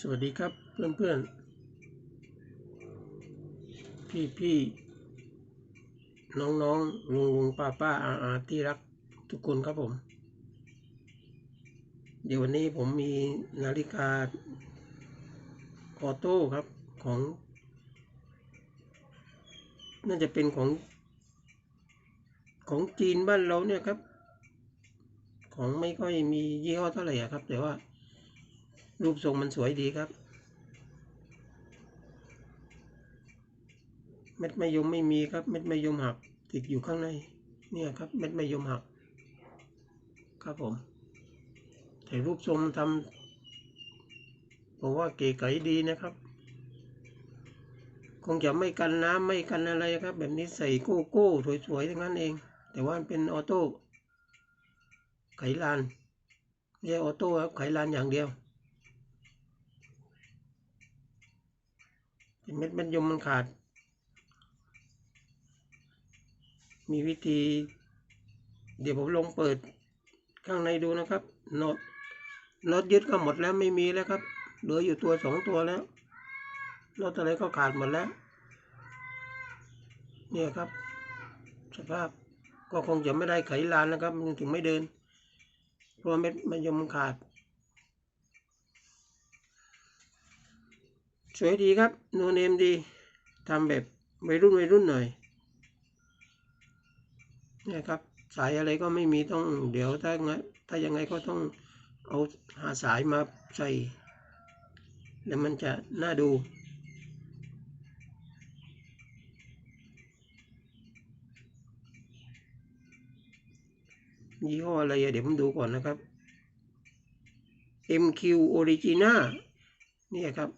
สวัสดีครับเพื่อนเพื่อนพี่พี่น้องน้องลุงลุงป้าป้าอาอาที่รักทุกคนครับผม เดี๋ยววันนี้ผมมีนาฬิกาออโต้ครับของ น่าจะเป็นของ ของจีนบ้านเราเนี่ยครับ ของไม่ค่อยมียี่ห้อเท่าไหร่อะครับ แต่ว่า รูปทรงมันสวยดีครับ เม็ดมะยมไม่มีครับ เม็ดมะยมหัก ติดอยู่ข้างใน เนี่ยครับ เม็ดมะยมหัก ครับผม แต่รูปทรงทำผมว่าเก๋ไก๋ดีนะครับ คงจะไม่กันน้ำไม่กันอะไรครับ แบบนี้ใส่โก้โก้สวยๆทั้งนั้นเอง แต่ว่าเป็นออโต้ไขลานไม่ใช่ออโต้ครับไขลานอย่างเดียว เม็ดมันยมมันขาด มีวิธี เดี๋ยวผมลงเปิดข้างในดูนะครับน็อตน็อตยึดก็หมดแล้วไม่มีแล้วครับ เหลืออยู่ตัวสองตัวแล้วน็อตอะไรก็ขาดหมดแล้ว เนี่ยครับ สภาพก็คงจะไม่ได้ไขลานนะครับมันถึงไม่เดินเพราะเม็ดมันยมขาด สวยดีครับ โนเนมดีทำแบบวัยรุ่นวัยรุ่นหน่อยนี่ครับ สายอะไรก็ไม่มีต้องเดี๋ยวถ้าไงถ้ายังไงก็ต้องเอาหาสายมาใส่ แล้วมันจะน่าดูยี่ห้ออะไรเดี๋ยวผมดูก่อนนะครับ MQ Origina เนี่ยครับ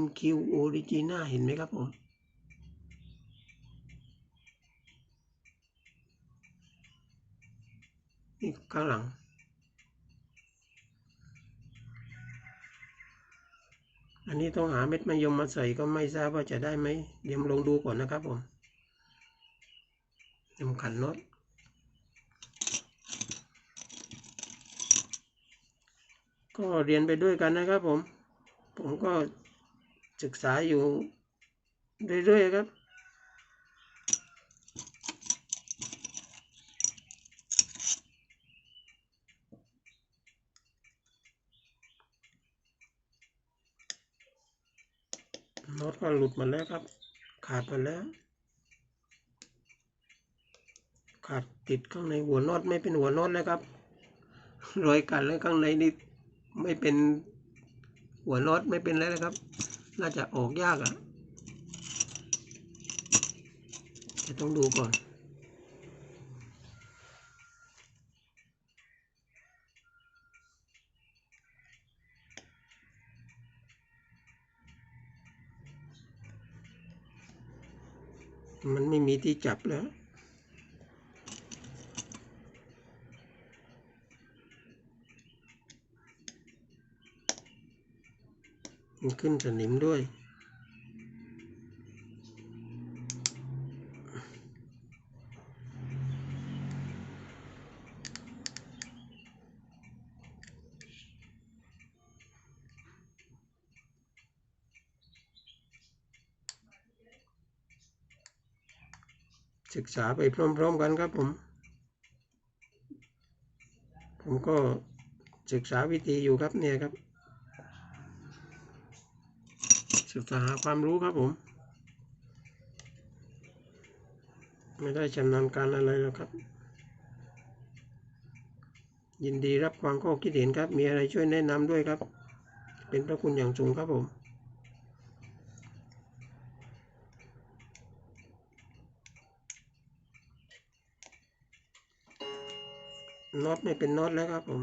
MQ Origina เห็นไหมครับผม นี่ข้างหลัง อันนี้ต้องหาเม็ดมะยมมาใส่ก็ไม่ทราบว่าจะได้ไหม เดี๋ยวลองดูก่อนนะครับผมยมขันน็อตก็เรียนไปด้วยกันนะครับผม ผมก็ ศึกษาอยู่เรื่อยๆครับ น็อตก็หลุดหมาแล้วครับ ขาดหมาแล้ว ขาดติดข้างในหัวน็อตไม่เป็นหัวน็อตแล้วครับรอยกัดแล้วข้างในนี่ไม่เป็นหัวน็อตไม่เป็นแล้วนะครับ น่าจะออกยากอะ่ะจะต้องดูก่อน มันไม่มีที่จับแล้ว มันขึ้นสนิมด้วย ศึกษาไปพร้อมๆกันครับผม ผมก็ศึกษาวิธีอยู่ครับเนี่ยครับ ศึกษาหาความรู้ครับผม ไม่ได้ชำนาญการอะไรหรอกครับ ยินดีรับฟังข้อคิดเห็นครับ มีอะไรช่วยแนะนำด้วยครับ เป็นพระคุณอย่างสูงครับผมน็อตไม่เป็นน็อตแล้วครับผม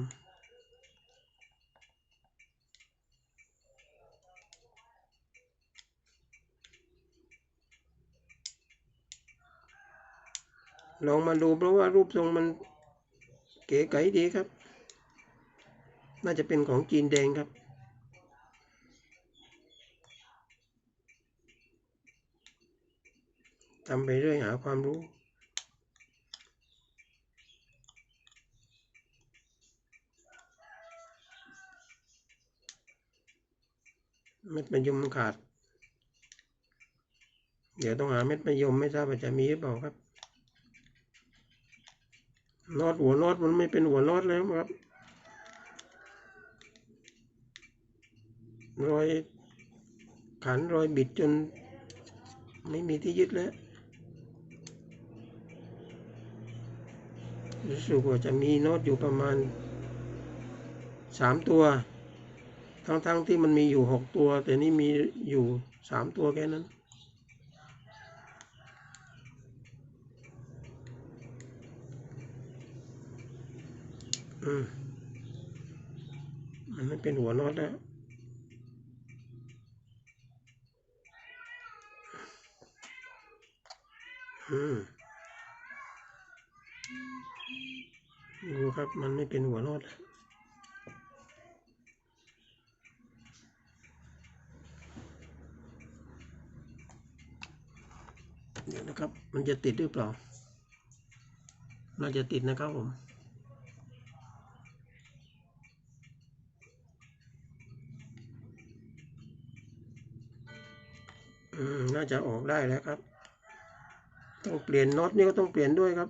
ลองมาดูเพราะว่ารูปทรงมันเก๋ไก๋ดีครับ น่าจะเป็นของจีนแดงครับ ทำไปเรื่อยหาความรู้เม็ดมะยมขาด เดี๋ยวต้องหาเม็ดมะยมไม่ทราบว่าจะมีหรือเปล่าครับ น็อตหัวน็อตมันไม่เป็นหัวน็อตแล้วครับรอยขันรอยบิดจนไม่มีที่ยึดแล้วรู้สึกว่าจะมีน็อตอยู่ประมาณสามตัว ทั้งๆที่มันมีอยู่หกตัว แต่นี่มีอยู่สามตัวแค่นั้น มันเป็นหัวน็อตแล้วอืมดูครับมันไม่เป็นหัวน็อตเดี๋ยวนะครับ มันจะติดหรือเปล่า น่าจะติดนะครับผม น่าจะออกได้แล้วครับ ต้องเปลี่ยนน็อตนี่ก็ต้องเปลี่ยนด้วยครับ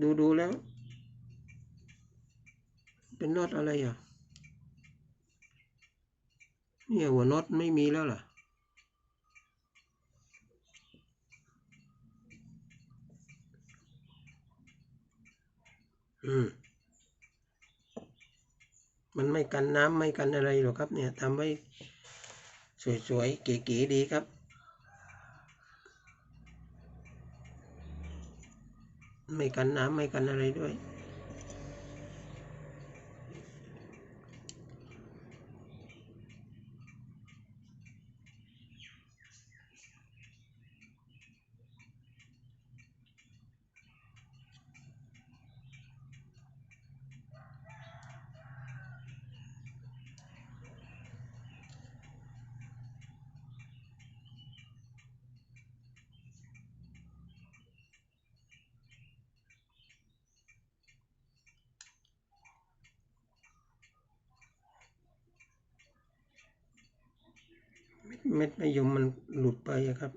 ดูดูแล้ว เป็นน็อตอะไรอะเนี่ยหัวน็อตไม่มีแล้วล่ะอืมมันไม่กันน้ำไม่กันอะไรหรอกครับเนี่ยทำไว้ สวยๆ เก๋ๆดีครับ ไม่กันน้ำไม่กันอะไรด้วย เม็ดเม็ดมะยมมันหลุดไปอะครับ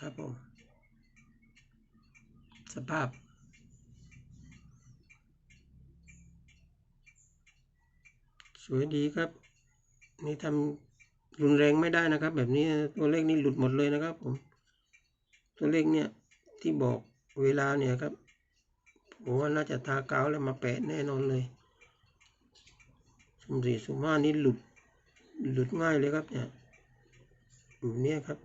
ครับผม สภาพสวยดีครับ นี่ทำ รุนแรงไม่ได้นะครับ แบบนี้ตัวเลขนี่หลุดหมดเลยนะครับผมตัวเลขเนี่ยที่บอกเวลาเนี่ยครับผมว่าน่าจะทากาวแล้วมาแปะแน่นอนเลยสุ่มสี่สุ่มห้านี่หลุดหลุดง่ายเลยครับเนี่ยแบบนี้ครับ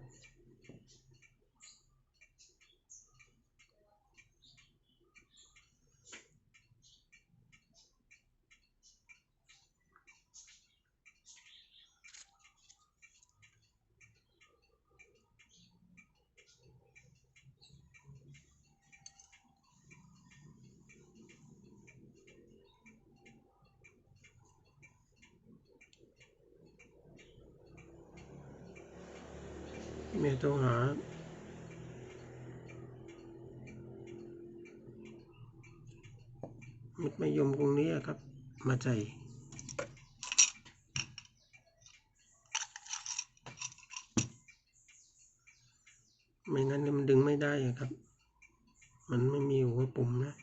เมียโทรหาเม็ดมยมตรงนี้ครับ มาใจไม่งั้นเนี่ยมันดึงไม่ได้อะครับ มันไม่มีหัวปุ่มนะ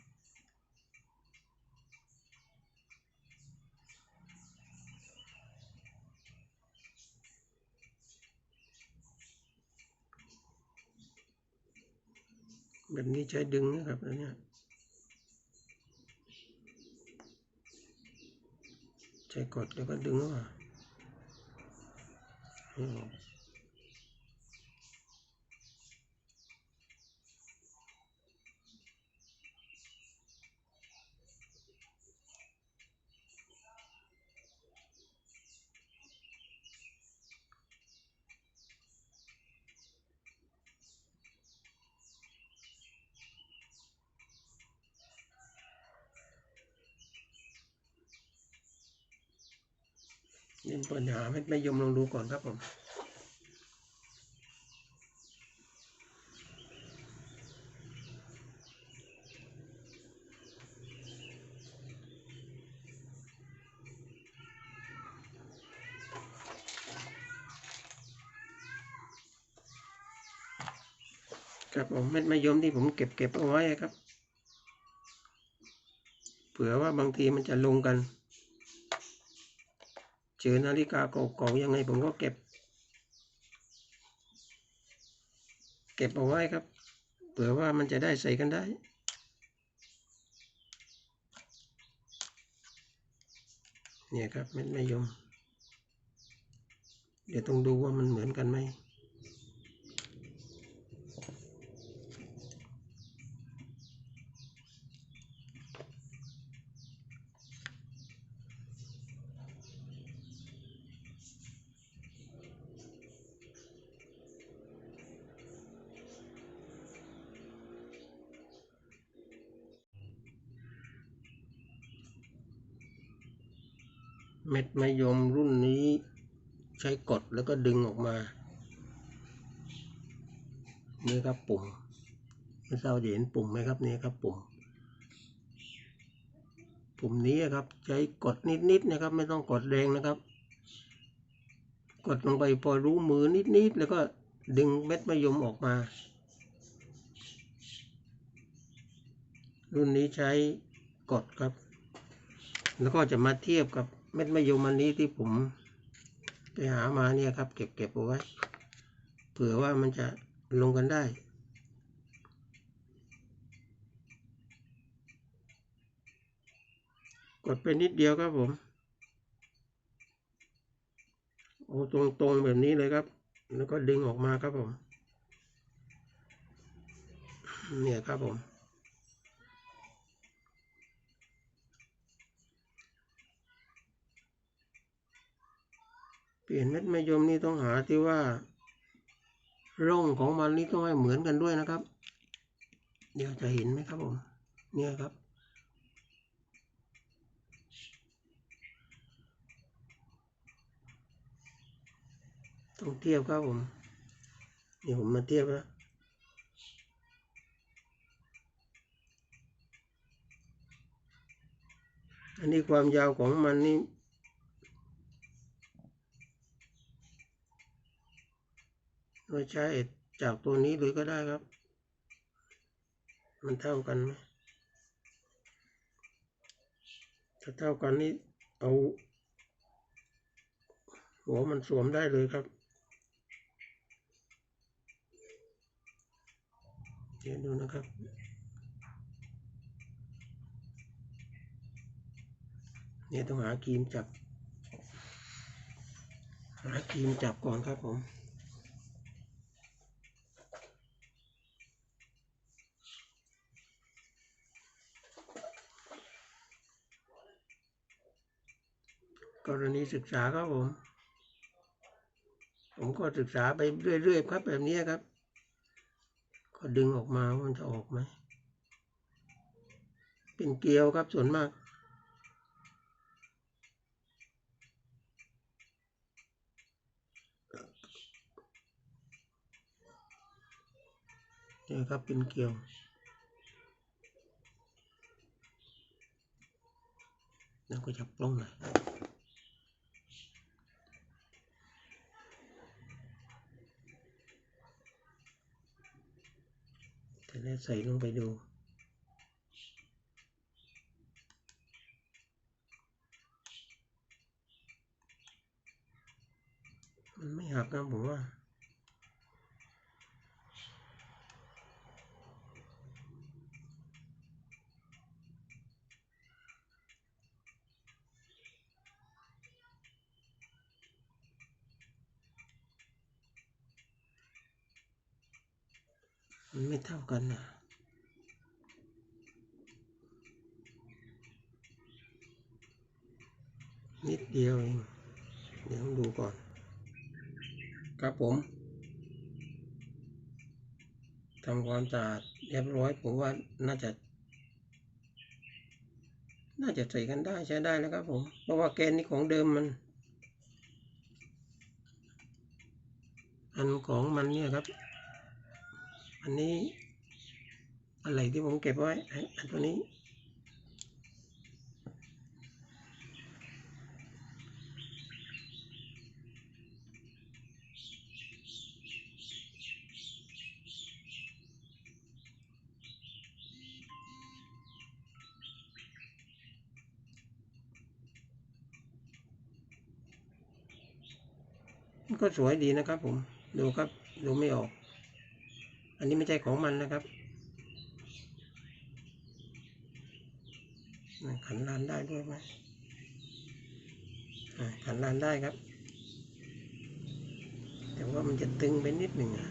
แบบนี้ใช้ดึงนะครับอันเนี้ยใช้กดแล้วก็ดึงว่าให้ออกนี่ปั หาเม็ดมะยมลองดูก่อนครับผมครับผมเม็ดมะยมที่ผมเก็บเก็บเอาไว้ครับ เผื่อว่าบางทีมันจะลงกัน จอนาฬิกาเก่าๆยังไงผมก็เก็บ เก็บเอาไว้ครับ เผื่อว่ามันจะได้ใส่กันได้ เนี่ยครับเม็ดมะยม เดี๋ยวต้องดูว่ามันเหมือนกันไหม เม็ดมะยมรุ่นนี้ใช้กดแล้วก็ดึงออกมา นี่ครับปุ่มไม่ทราบจะเห็นปุ่มไหมครับนี่ครับปุ่ม ปุ่มนี้ครับใช้กดนิดๆนะครับ ไม่ต้องกดแรงนะครับ กดลงไปพอรู้มือนิดๆแล้วก็ดึงเม็ดมะยมออกมา รุ่นนี้ใช้กดครับ แล้วก็จะมาเทียบกับ เม็ดมะยมอันนี้ที่ผมไปหามาเนี่ยครับ เก็บเก็บเอาไว้เผื่อว่ามันจะลงกันได้ กดไปนิดเดียวครับผม โอ้ตรงตรงๆแบบนี้เลยครับ แล้วก็ดึงออกมาครับผม เนี่ยครับผม เปลี่ยนเม็ดมะยมนี่ต้องหาที่ว่า ร่องของมันนี่ต้องให้เหมือนกันด้วยนะครับ เดี๋ยวจะเห็นไหมครับผม เนี่ยครับ ต้องเทียบครับผมนี่ผมมาเทียบแล้วอันนี้ความยาวของมันนี่ เราใช้จากตัวนี้เลยก็ได้ครับ มันเท่ากันไหมถ้าเท่ากันนี่เอาหัวมันสวมได้เลยครับ เดี๋ยวดูนะครับ เนี่ยต้องหาครีมจับ หาครีมจับก่อนครับผม กรณีศึกษาครับผม ผมก็ศึกษาไปเรื่อยๆครับแบบนี้ครับ ก็ดึงออกมาว่ามันจะออกไหม เป็นเกลียวครับส่วนมากนี่ครับเป็นเกลียวแล้วก็จับลงหน่อย แต่แล้วใส่ลงไปดูมันไม่หักนะผมว่าันไม่เท่ากันนะนิดเดียวเองเดี๋ยวดูก่อน ครับผมทำความสะอาดเรียบร้อยผมว่าน่าจะ น่าจะใส่กันได้ใช้ได้แล้วครับผม เพราะว่าแกนนี่ของเดิมมัน อันของมันเนี่ยครับ อันนี้ อะไรที่ผมเก็บไว้ อันตัวนี้ ก็สวยดีนะครับผม ดูครับ ดูไม่ออก นนี้ไม่ใช่ของมันนะครับอ่าขันลานได้ด้วยไหมอ่าขันลานได้ครับ แต่ว่ามันจะตึงไปนิดหนึ่งอะ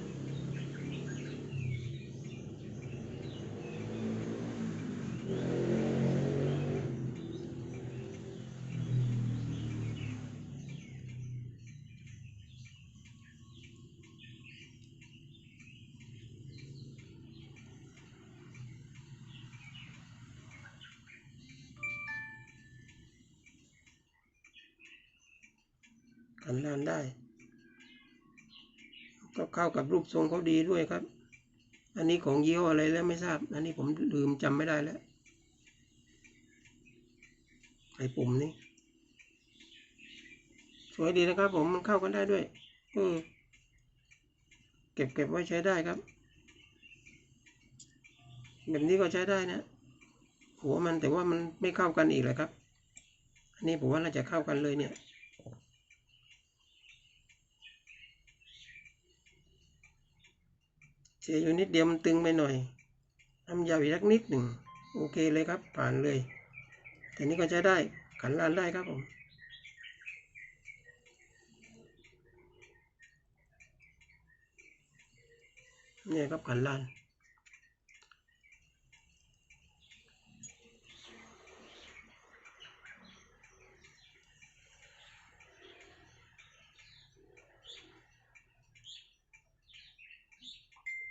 ขันลานได้ ก็เข้ากับรูปทรงเขาดีด้วยครับ อันนี้ของยี่ห้ออะไรแล้วไม่ทราบ อันนี้ผมลืมจำไม่ได้แล้ว ไอปุ่มนี้สวยดีนะครับ ผมมันเข้ากันได้ด้วยเออเก็บเก็บไว้ใช้ได้ครับ แบบนี้ก็ใช้ได้นะ หัวมันแต่ว่ามันไม่เข้ากันอีกเลยครับ อันนี้ผมว่าน่าจะเข้ากันเลยเนี่ย เสียอยู่นิดเดียวมันตึงไปหน่อยทำยาวอีกสักนิดหนึ่งโอเคเลยครับ ผ่านเลย แต่นี้ก็ใช้ได้ขันลานได้ครับผมเนี่ยครับขันลาน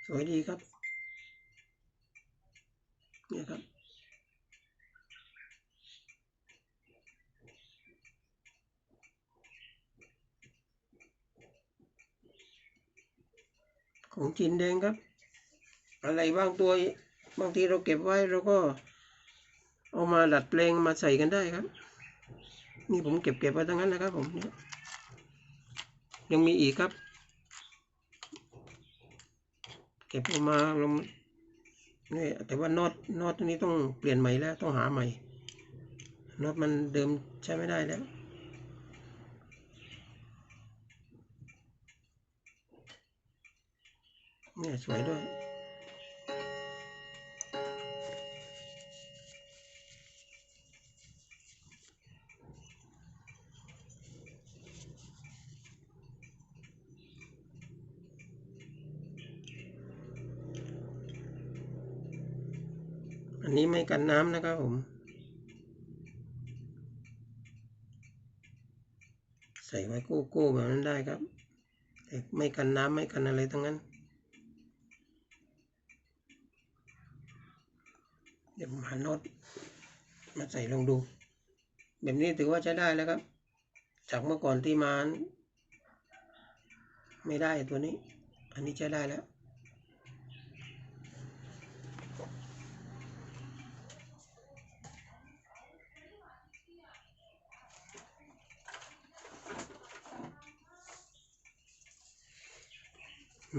สวยดีครับเนี่ยครับ ของจีนแดงครับ อะไรบางตัวบางทีเราเก็บไว้เราก็เอามาดัดแปลงมาใส่กันได้ครับ นี่ผมเก็บเก็บไว้ทั้งนั้นนะครับผมเนี่ยยังมีอีกครับ เก็บออกมาลงนี่แต่ว่าน็อตน็อตตัวนี้ต้องเปลี่ยนใหม่แล้วต้องหาใหม่น็อตมันเดิมใช้ไม่ได้แล้วเนี่ยสวยด้วย กันน้ำนะครับผม ใส่ไว้กู้กู้แบบนั้นได้ครับ แต่ไม่กันน้ำไม่กันอะไรทั้งนั้น เดี๋ยวผมหาโน้ตมาใส่ลองดู แบบนี้ถือว่าใช้ได้แล้วครับ จากเมื่อก่อนที่มาไม่ได้ตัวนี้ อันนี้ใช้ได้แล้ว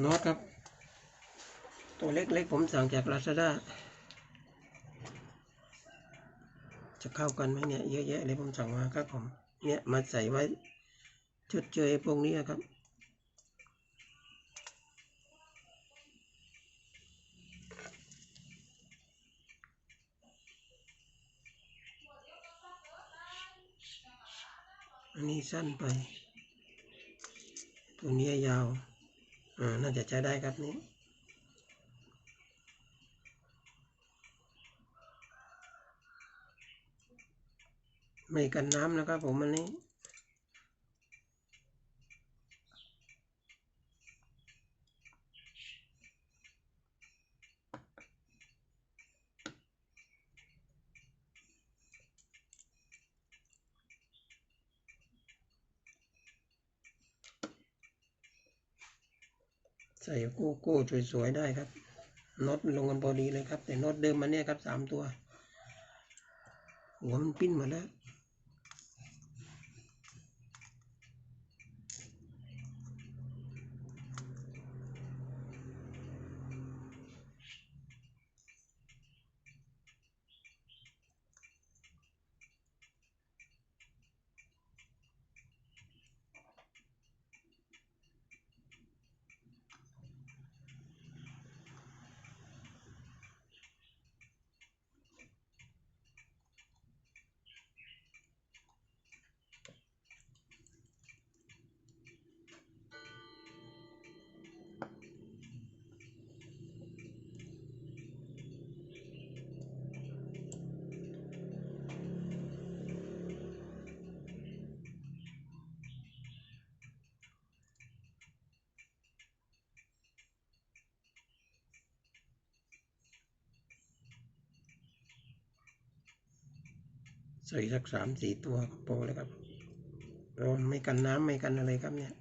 น็อตครับ ตัวเล็กๆผมสั่งจากลาซาด้าจะเข้ากันไหมเนี่ยเยอะแยะเลยผมสั่งมาครับผมเนี่ยมาใส่ไว้ชดเชยพวกนี้ครับอันนี้สั้นไป ตัวนี้ยาว อ่าน่าจะใช้ได้ครับนี้ไม่กันน้ำนะครับผมอันนี้ ใส่โก้โก้สวยๆได้ครับน็อตลงกันพอดีเลยครับ แต่น็อตเดิมมันเนี่ยครับสามตัวหัวมันปิ้นหมาแล้ว ใส่สักสามสี่ตัวก็พอแล้วครับร้อนไม่กันน้ำไม่กันอะไรครับเนี่ย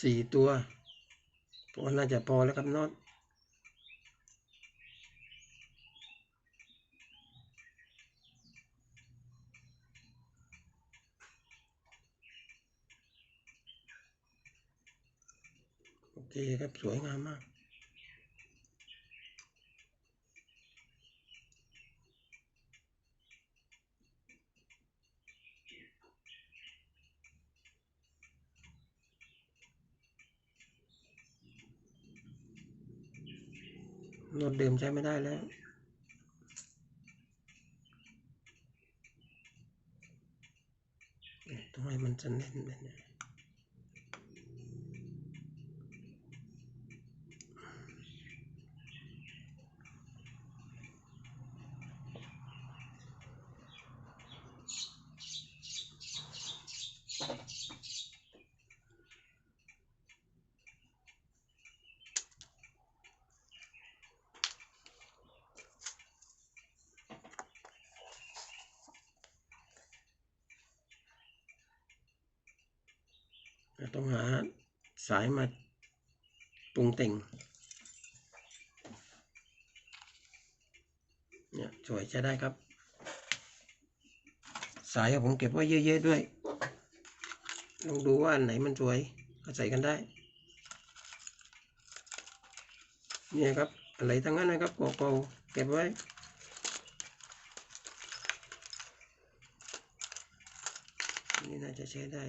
สี่ตัวพอน่าจะพอแล้วครับน็อตโอเคครับ สวยงามมาก รถ เดิมใช้ไม่ได้แล้วทำไมมันจะแน่นแบบนี้ ต้องหาสายมาปรุงแต่งเนี่ยสวยใช้ได้ครับ สายผมเก็บไว้เยอะๆด้วยลองดูว่าอันไหนมันสวยก็ใส่กันได้เนี่ยครับอะไรทั้งนั้นนะครับเก่าๆเก็บไว้นี่น่าจะใช้ได้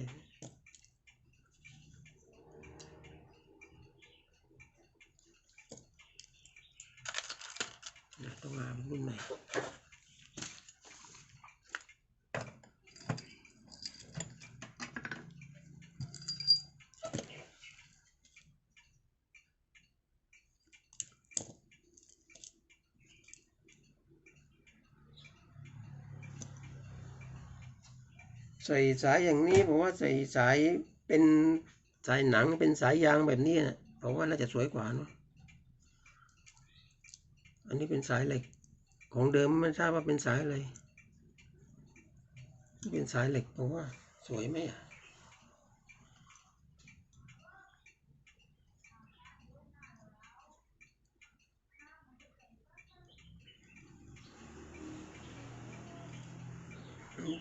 ใส่สายอย่างนี้ผมว่าใส่สายเป็นสายหนังเป็นสายยางแบบนี้นะผมว่าน่าจะสวยกว่านะอันนี้เป็นสายเหล็กของเดิมไม่ทราบว่าเป็นสายอะไรเป็นสายเหล็กผมว่าสวยไหมอะ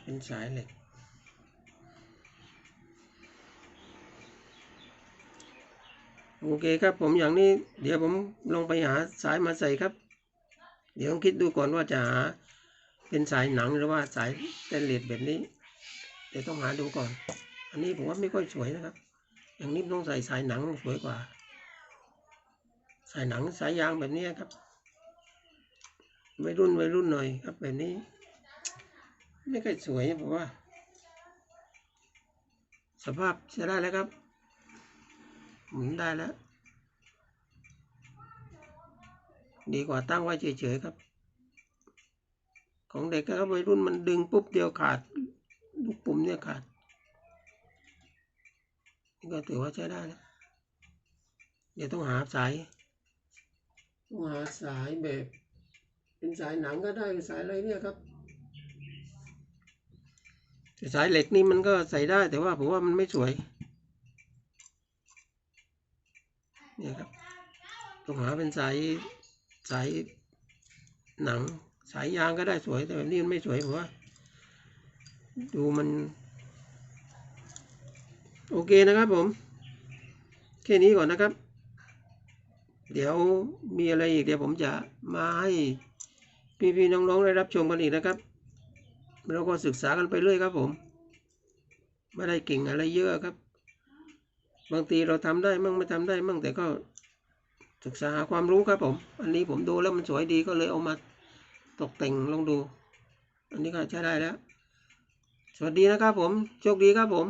เป็นสายเหล็ก โอเคครับผมอย่างนี้เดี๋ยวผมลงไปหาสายมาใส่ครับ เดี๋ยวต้องคิดดูก่อนว่าจะหาเป็นสายหนังหรือว่าสายสเตนเลสแบบนี้ เดี๋ยวต้องหาดูก่อน อันนี้ผมว่าไม่ค่อยสวยนะครับ อย่างนี้ต้องใส่สายหนังสวยกว่า สายหนังสายยางแบบนี้ครับวัยรุ่นวัยรุ่นหน่อยครับแบบนี้ ไม่ค่อยสวยผมว่า สภาพใช้ได้แล้วครับ ได้แล้ว ดีกว่าตั้งไว้เฉยๆครับ ของเด็กก็วัยรุ่นมันดึงปุ๊บเดียวขาดลูกปุ่มเนี่ยขาดนี่ก็ถือว่าใช้ได้แล้วเดี๋ยวต้องหาสายต้องหาสายแบบ เป็นสายหนังก็ได้สายอะไรเนี่ยครับแต่สายเหล็กนี่มันก็ใส่ได้แต่ว่าผมว่ามันไม่สวย เนี่ยครับต้องหาเป็นสายสายหนังสายยางก็ได้สวยแต่แบบนี้มันไม่สวยผมว่าดูมัน โอเคนะครับผม แค่นี้ก่อนนะครับ เดี๋ยวมีอะไรอีกเดี๋ยวผมจะมาให้พี่ๆน้องๆได้รับชมกันอีกนะครับเราก็ศึกษากันไปเรื่อยครับผม ไม่ได้เก่งอะไรเยอะครับ บางทีเราทำได้มั่งไม่ทำได้มั่งแต่ก็ศึกษาหาความรู้ครับผม อันนี้ผมดูแล้วมันสวยดีก็เลยเอามาตกแต่งลองดู อันนี้ก็ใช้ได้แล้ว สวัสดีนะครับผม โชคดีครับผม